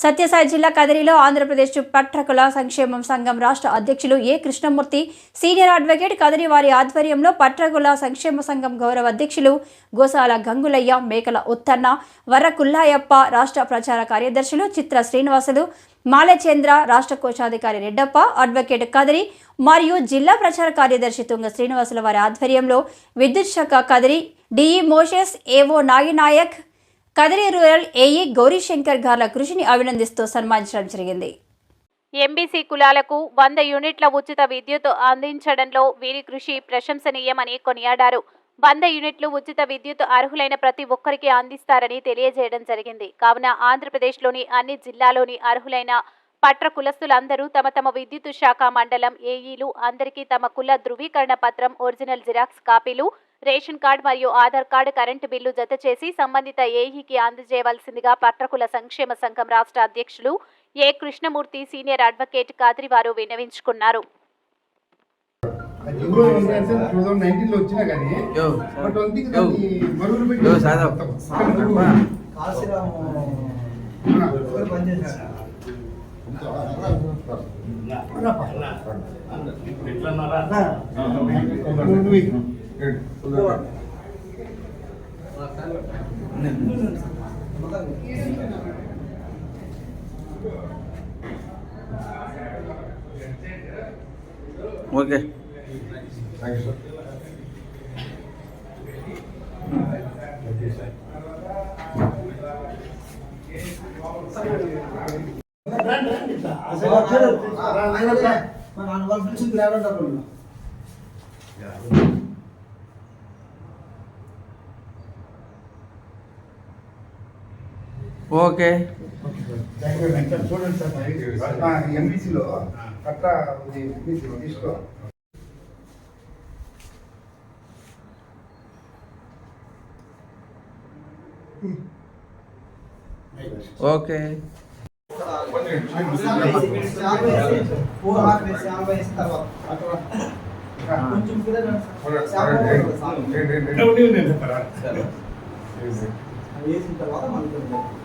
సత్యసాయి జిల్లా కదిరిలో ఆంధ్రప్రదేశ్ పట్టకుల సంక్షేమం సంఘం రాష్ట్ర అధ్యక్షులు A Krishnamurthy senior advocate Kadiri వారి ఆధ్వర్యంలో పట్టకుల సంక్షేమ సంఘం గౌరవ అధ్యక్షులు గోసాల గంగులయ్య మేకల ఉత్తన్న వరకుల్లాయప్ప కుల్లాయప్ప రాష్ట్ర ప్రచార కార్యదర్శులు చిత్ర శ్రీనివాసులు మాలచంద్ర రాష్ట్ర కోశాధికారి రెడ్డప్ప అడ్వకేట్ కదిరి మరియు జిల్లా ప్రచార కార్యదర్శి తుంగ శ్రీనివాసుల వారి ఆధ్వర్యంలో విద్యుత్ శాఖ Kadiri DE Moses AO Naginayak Kadiri rural AE Gowrishankar గార్ల కృషిని అభినందిస్తూ సన్మానించడం జరిగింది. ఎంబీసీ కులాలకు వంద యూనిట్ల ఉచిత విద్యుత్ అందించడంలో వీరి కృషి ప్రశంసనీయమని కొనియాడారు. వంద యూనిట్లు ఉచిత విద్యుత్ అర్హులైన ప్రతి ఒక్కరికి అందిస్తారని తెలియజేయడం జరిగింది. కావున ఆంధ్రప్రదేశ్లోని అన్ని జిల్లాలోని అర్హులైన పట్ర కులస్తులందరూ తమ తమ విద్యుత్ శాఖ మండలం ఏఈలు అందరికీ తమ కుల ధృవీకరణ పత్రం ఒరిజినల్ జిరాక్స్ కాపీలు రేషన్ కార్డు మరియు ఆధార్ కార్డు కరెంటు బిల్లు జత చేసి సంబంధిత ఏఈకి అందజేయవలసిందిగా పట్రకుల సంక్షేమ సంఘం రాష్ట్ర అధ్యక్షులు A Krishnamurthy senior advocate Kadri వారు విన్నవించుకున్నారు అది ఎప్పుడో ఏంటంటే 2019 లో వచ్చినా కానీ యో బట్ వన్ థింగ్ యో. దాన్ని మరుగులు పెట్టి యో, సాదాం. మొత్తం. కాశీరాము ఆ. ఎవరు పనిచేశారు నువ్వు- నువ్వు ఇయ్యి. ఓకే మన వాళ్ళ పిలిచింది లేవంటారు ఓకే. చూడండి సార్ ఆ, అట్లా ఇది తీసుకో ఓకే కొంచెం వేసిన తర్వాత. మనకు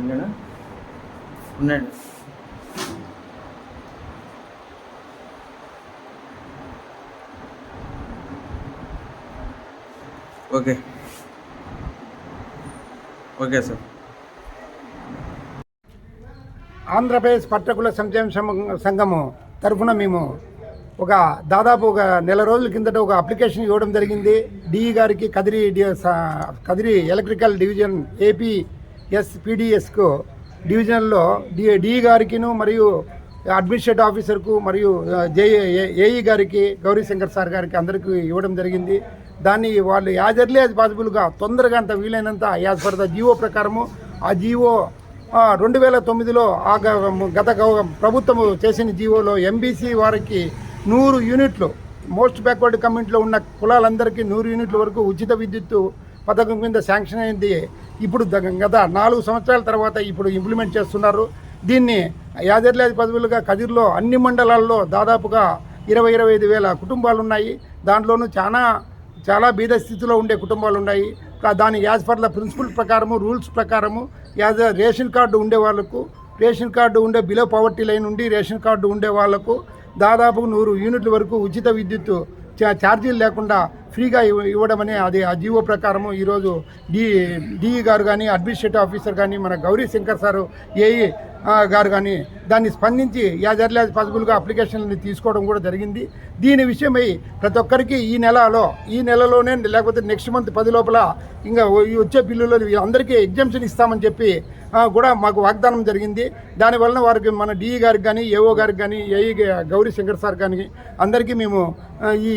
నేను ఉన్నాడు ఓకే. Okay sir. ఆంధ్రప్రదేశ్ పట్టకుల సంక్షేమ సంఘము తరఫున మేము ఒక దాదాపు ఒక నెల రోజుల కిందట ఒక అప్లికేషన్ ఇవ్వడం జరిగింది. డిఈ గారికి కదిరి డి- కదిరి ఎలక్ట్రికల్ డివిజన్ ఏపీ ఎస్పీడిఎస్కు డివిజన్లో డి డి గారికిను మరియు అడ్మినిస్ట్రేటివ్ ఆఫీసర్కు మరియు జే ఏఈ గారికి గౌరీశంకర్ సార్ గారికి అందరికీ ఇవ్వడం జరిగింది. దాన్ని వాళ్ళు యాజ్ ఎర్లీ యాజ్ పాసిబుల్గా. తొందరగా అంత వీలైనంత యాజ్ పర్ ద జీవో ప్రకారము ఆ జీవో రెండు వేల తొమ్మిదిలో ఆ గ- గత గవ- ప్రభుత్వము చేసిన జీవోలో ఎంబీసీ వారికి నూరు యూనిట్లు మోస్ట్ బ్యాక్వర్డ్ కమ్యూనిటీలో ఉన్న కులాలందరికీ నూరు యూనిట్ల వరకు ఉచిత విద్యుత్తు పథకం కింద శాంక్షన్ అయింది. ఇప్పుడు గత నాలుగు సంవత్సరాల తర్వాత ఇప్పుడు ఇంప్లిమెంట్ చేస్తున్నారు. దీన్ని యాదర్లాది పదవులుగా కదిర్లో అన్ని మండలాల్లో దాదాపుగా ఇరవై ఇరవై ఐదు వేల కుటుంబాలు ఉన్నాయి దాంట్లోనూ చాలా చాలా బీద స్థితిలో ఉండే కుటుంబాలు ఉన్నాయి కా- దాని యాజ్ ఫర్ ద ప్రిన్సిపల్ ప్రకారము రూల్స్ ప్రకారము యాజ్ రేషన్ కార్డు ఉండే వాళ్ళకు రేషన్ కార్డు ఉండే బిలో పవర్టీ లైన్ ఉండి రేషన్ కార్డు ఉండే వాళ్ళకు దాదాపు నూరు యూనిట్ల వరకు ఉచిత విద్యుత్ ఛార్జీలు లేకుండా ఫ్రీగా ఇవ్వడం అనే అది ఆ జీవో ప్రకారము ఈరోజు డి డిఈ గారు కానీ అడ్మినిస్ట్రేటివ్ ఆఫీసర్ కానీ మన గౌరీ శంకర్ సారు ఏఈ గారు కానీ దాన్ని స్పందించి యాజ్ ఎర్లీ యాజ్ పాసిబుల్గా తీసుకోవడం కూడా జరిగింది. దీని విషయమై ప్రతి ఒక్కరికి ఈ నెలలో ఈ నెలలోనే లేకపోతే నెక్స్ట్ మంత్ పది లోపల ఇంకా వచ్చే బిల్లులో అందరికీ ఎగ్జామ్షన్ ఇస్తామని చెప్పి కూడా మాకు వాగ్దానం జరిగింది. దానివల్ల వారికి మన డిఈ గారికి కానీ ఏఓ గారికి కానీ ఏఈ గౌరీ శంకర్ సార్ కానీ అందరికీ మేము ఈ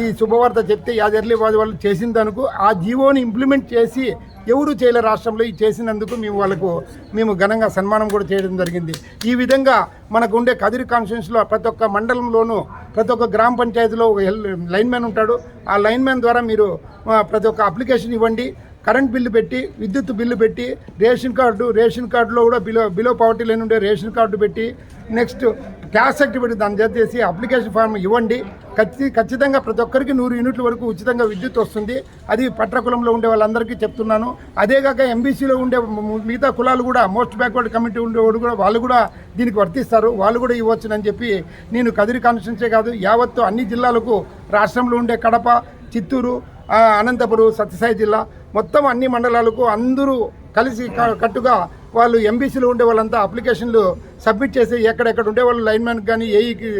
ఈ శుభవార్త చెప్తే యాజ్ ఎర్లీ వాజ్ వాళ్ళు చేసిన దానికి ఆ జీవోని ఇంప్లిమెంట్ చేసి ఎవరు చేయలే రాష్ట్రంలో ఇది చేసినందుకు మేము వాళ్ళకు మేము ఘనంగా సన్మానం కూడా చేయడం జరిగింది. ఈ విధంగా మనకు ఉండే కదిరి కాన్స్టిట్యూన్స్లో ప్రతి ఒక్క మండలంలోనూ ప్రతి ఒక్క గ్రామ పంచాయతీలో ఒక లైన్మెన్ ఉంటాడు. ఆ లైన్మెన్ ద్వారా మీరు ప్రతి ఒక్క అప్లికేషన్ ఇవ్వండి. కరెంట్ బిల్లు పెట్టి విద్యుత్ బిల్లు పెట్టి రేషన్ కార్డు రేషన్ కార్డులో కూడా బిలో బిలో పవర్టీ లైన్ ఉండే రేషన్ కార్డు పెట్టి నెక్స్ట్ క్యాష్ సర్టిఫికేట్ దాన్ని జత చేసి అప్లికేషన్ ఫామ్ ఇవ్వండి. ఖచ్చి ఖచ్చితంగా ప్రతి ఒక్కరికి నూరు యూనిట్ల వరకు ఉచితంగా విద్యుత్ వస్తుంది. అది పట్టకులంలో ఉండే వాళ్ళందరికీ చెప్తున్నాను. అదేగాక ఎంబీసీలో ఉండే మిగతా కులాలు కూడా మోస్ట్ బ్యాక్వర్డ్ కమిటీ ఉండేవాడు కూడా వాళ్ళు కూడా దీనికి వర్తిస్తారు. వాళ్ళు కూడా ఇవ్వచ్చునని చెప్పి నేను కదిరి కాన్స్టిట్యున్సీ కాదు యావత్తు అన్ని జిల్లాలకు రాష్ట్రంలో ఉండే కడప చిత్తూరు అనంతపురం సత్యసాయి జిల్లా మొత్తం అన్ని మండలాలకు అందరూ కలిసి కట్టుగా వాళ్ళు ఎంబీసీలో ఉండే వాళ్ళంతా అప్లికేషన్లు సబ్మిట్ చేసి ఎక్కడెక్కడ ఉండే వాళ్ళు లైన్మెన్కి కానీ ఏఈకి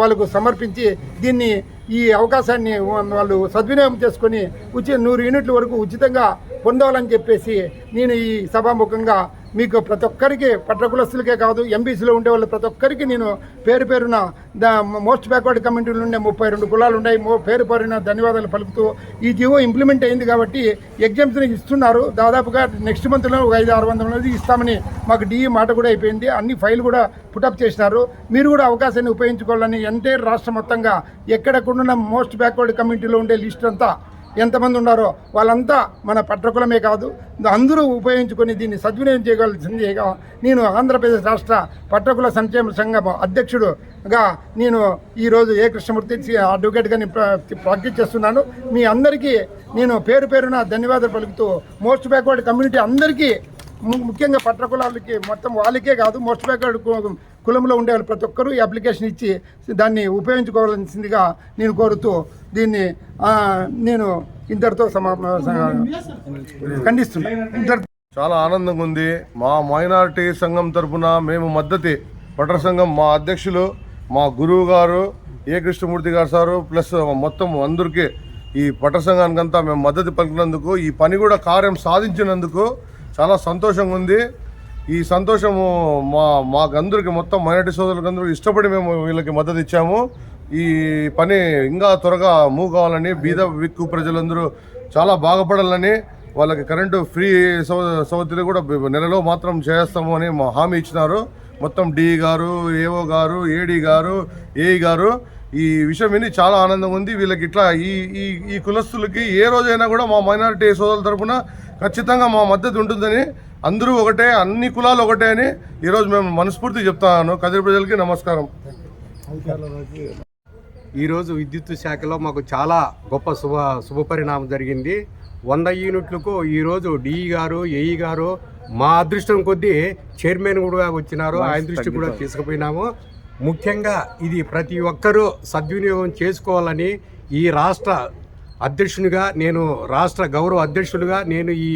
వాళ్ళకు సమర్పించి దీన్ని ఈ అవకాశాన్ని వాళ్ళు సద్వినియోగం చేసుకొని ఉచిత నూరు యూనిట్ల వరకు ఉచితంగా పొందాలని చెప్పేసి నేను ఈ సభాముఖంగా మీకు ప్రతి ఒక్కరికి పట్రకులస్తులకే కాదు ఎంబీసీలో ఉండే వాళ్ళు ప్రతి ఒక్కరికి నేను పేరు పేరున ద మోస్ట్ బ్యాక్వర్డ్ కమ్యూనిటీలు ఉండే ముప్పై రెండు కులాలు ఉన్నాయి. పేరు పేరున ధన్యవాదాలు పలుకుతూ ఈ జీవో ఇంప్లిమెంట్ అయింది కాబట్టి ఎగ్జామ్స్ని ఇస్తున్నారు. దాదాపుగా నెక్స్ట్ మంత్లో ఒక ఐదు ఆరు వందల మంది ఇస్తామని మాకు డిఈ మాట కూడా అయిపోయింది. అన్ని ఫైల్ కూడా పుటప్ చేసినారు. మీరు కూడా అవకాశాన్ని ఉపయోగించుకోవాలని ఎంటైర్ రాష్ట్రం మొత్తంగా ఎక్కడెక్కడున్న మోస్ట్ బ్యాక్వర్డ్ కమ్యూనిటీలో ఉండే లిస్ట్ అంతా ఎంతమంది ఉన్నారో వాళ్ళంతా మన పట్టకులమే కాదు అందరూ ఉపయోగించుకొని దీన్ని సద్వినియోగం చేయగలసిందిగా నేను ఆంధ్రప్రదేశ్ రాష్ట్ర పట్టకుల సంక్షేమ సంఘం అధ్యక్షుడుగా నేను ఈరోజు ఏ కృష్ణమూర్తి అడ్వకేట్గా నేను ప్ర- ప్రాక్టీస్ చేస్తున్నాను. మీ అందరికీ నేను పేరు పేరున ధన్యవాదాలు పలుకుతూ మోస్ట్ బ్యాక్వర్డ్ కమ్యూనిటీ అందరికీ ముఖ్యంగా పట్ట కులాలకి మొత్తం వాళ్ళకే కాదు మోస్ట్ బ్యాక్వర్డ్ కులంలో ఉండే వాళ్ళు ప్రతి ఒక్కరూ ఈ అప్లికేషన్ ఇచ్చి దాన్ని ఉపయోగించుకోవాల్సిందిగా నేను కోరుతూ దీన్ని నేను ఇంతటితో సమా ఖండిస్తున్నాను చాలా ఆనందంగా ఉంది. మా మైనారిటీ సంఘం తరఫున మేము మద్దతి పట్ర సంఘం మా అధ్యక్షులు మా గురువు గారు ఏ కృష్ణమూర్తి గారు సారు ప్లస్ మొత్తం అందరికీ ఈ పట్ర సంఘానికంతా మేము మద్దతు పలికినందుకు ఈ పని కూడా కార్యం సాధించినందుకు చాలా సంతోషంగా ఉంది ఈ సంతోషము మా మాకందరికి మొత్తం మైనార్టీ సోదరులకు అందరూ ఇష్టపడి మేము వీళ్ళకి మద్దతు ఇచ్చాము ఈ పని ఇంకా త్వరగా మూవ్ కావాలని బీద విక్కు ప్రజలందరూ చాలా బాగుపడాలని వాళ్ళకి కరెంటు ఫ్రీ సౌ సౌకర్యం కూడా నెలలో మాత్రం చేస్తాము అని మా హామీ ఇచ్చినారు. మొత్తం డి గారు ఏఓ గారు ఏడి గారు ఏఈ గారు ఈ విషయం విని చాలా ఆనందంగా ఉంది వీళ్ళకి ఇట్లా ఈ ఈ ఈ కులస్తులకి ఏ రోజైనా కూడా మా మైనారిటీ సోదరుల తరపున ఖచ్చితంగా మా మద్దతు ఉంటుందని అందరూ ఒకటే అన్ని కులాలు ఒకటే అని ఈరోజు మేము మనస్ఫూర్తి చెప్తాను కదిరి ప్రజలకి నమస్కారం. ఈరోజు విద్యుత్ శాఖలో మాకు చాలా గొప్ప శుభ శుభపరిణామం జరిగింది. వంద యూనిట్లకు ఈరోజు డిఈ గారు ఏఈ గారు మా అదృష్టం కొద్దీ చైర్మన్ కూడా వచ్చినారు. ఆయన దృష్టి కూడా తీసుకుపోయినాము. ముఖ్యంగా ఇది ప్రతి ఒక్కరూ సద్వినియోగం చేసుకోవాలని ఈ రాష్ట్ర అధ్యక్షునిగా నేను రాష్ట్ర గౌరవ అధ్యక్షులుగా నేను ఈ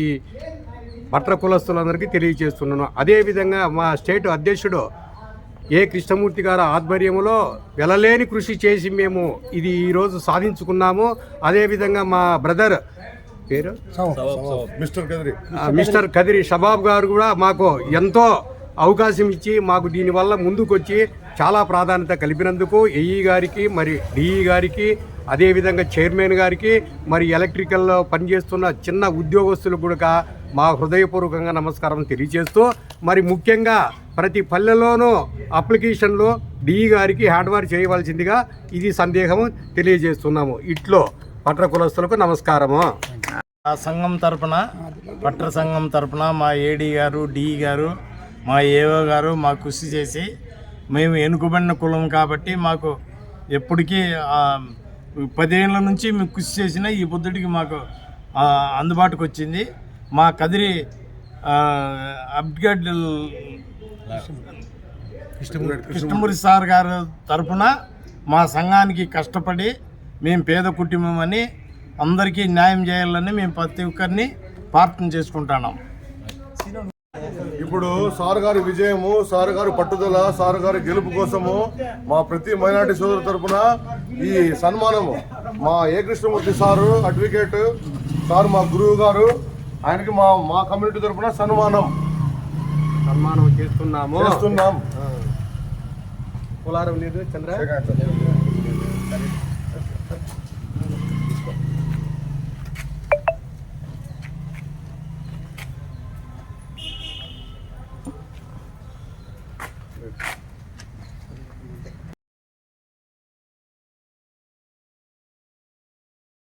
పట్ల కులస్తులందరికీ తెలియజేస్తున్నాను. అదేవిధంగా మా స్టేట్ అధ్యక్షుడు ఏ కృష్ణమూర్తి గారి ఆధ్వర్యంలో వెలలేని కృషి చేసి మేము ఇది ఈరోజు సాధించుకున్నాము. అదేవిధంగా మా బ్రదర్ పేరు? మిస్టర్ కదిరి. మిస్టర్ కదిరి షబాబ్ గారు కూడా మాకు ఎంతో అవకాశం ఇచ్చి మాకు దీనివల్ల ముందుకొచ్చి చాలా ప్రాధాన్యత కలిపినందుకు ఏఈ గారికి మరి డిఈ గారికి అదేవిధంగా చైర్మన్ గారికి మరి ఎలక్ట్రికల్లో పనిచేస్తున్న చిన్న ఉద్యోగస్తులకు కూడా మా హృదయపూర్వకంగా నమస్కారం తెలియజేస్తూ మరి ముఖ్యంగా ప్రతి పల్లెలోనూ అప్లికేషన్లో డిఈ గారికి హ్యాండ్వార్ చేయవలసిందిగా ఇది సందేహము తెలియజేస్తున్నాము. ఇట్లో పట్ర కులస్తులకు నమస్కారము. ఆ సంఘం తరపున పట్ర సంఘం తరపున మా ఏడీ గారు డిఈ గారు మా ఏఓ గారు మా కృషి చేసి మేము ఎనుకబడిన కులం కాబట్టి మాకు ఎప్పటికీ ఆ, పదేళ్ళ నుంచి మేము కృషి చేసిన ఈ బుద్ధుడికి మాకు అందుబాటుకు వచ్చింది. మా కదిరి ఆ, అప్గడ్ కృష్ణమూర్తి. సార్ గారు తరపున మా సంఘానికి కష్టపడి మేము పేద కుటుంబం అని అందరికీ న్యాయం చేయాలని మేము ప్రతి ఒక్కరిని ప్రార్థన చేసుకుంటున్నాం. ఇప్పుడు సార్ గారి విజయము సార్ గారి పట్టుదల సార్ గారి గెలుపు కోసము మా ప్రతి మైనార్టీ సోదరు తరపున ఈ సన్మానము మా A Krishnamurthy sir advocate sir మా గురువు గారు ఆయనకి మా మా కమ్యూనిటీ తరపున సన్మానం. సన్మానం చేస్తున్నాము. చేస్తున్నాం. కులారం లేదు చంద్ర.